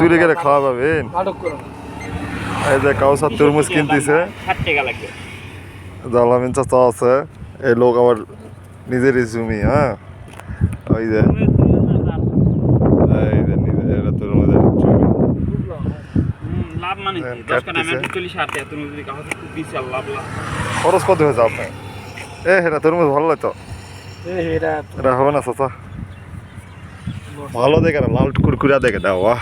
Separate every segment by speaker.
Speaker 1: চুরি করে খাওয়া পাবেন। এই যে কাউসার তরমুজ কিনতেছে। জালামিন চাচা আছে। এই লোক আবার নিজেরই জমি হ্যাঁ? ওই যে। নিজের
Speaker 2: মানে?
Speaker 1: হ্যাঁ,
Speaker 2: তো
Speaker 1: খরচ কত হয়েছে আপনার? এ এটা তরমুজ ভালো
Speaker 3: এটা
Speaker 1: এটা হবে না চাচা? ভালো দেখে না লাল কুরকুরা দেখে দাও বাহ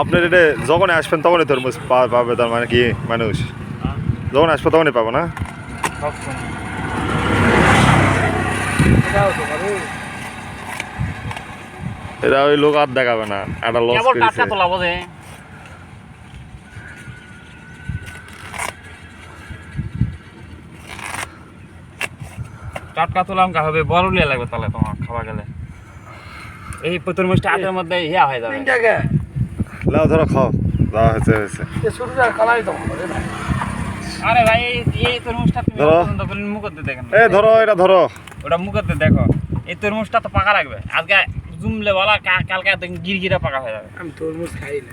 Speaker 1: আপনার এটা যখন আসবেন তখনই তরমুজ পাবে তার মানে কি মানুষ?
Speaker 2: হ্যাঁ,
Speaker 1: যখন আসবে তখনই পাবো না? এটা ওই লোক আর দেখাবে না একটা লস
Speaker 2: টাটকা তোলাম কা হবে বড় লিয়া লাগবে তাহলে তোমার খাওয়া গেলে। এই তরমুজটা হাতের মধ্যে ইয়া হয়ে যাবে।
Speaker 1: লাও ধরো খাও। যা হয়েছে হয়েছে।
Speaker 3: এ শুরুটা কালাই তো ভালো ভাই।
Speaker 2: আরে ভাই এই এই তরমুজটা তুমি
Speaker 1: ধরো।
Speaker 2: পছন্দ করে মুখতে দেখেন
Speaker 1: এ ধরো এটা ধরো।
Speaker 2: ওটা মুখতে দেখো। এই তরমুজটা তো পাকা লাগবে। আজকে জুমলে বলা কালকে একদম গিরগিরা পাকা হয়ে যাবে।
Speaker 3: আমি তরমুজ খাই না।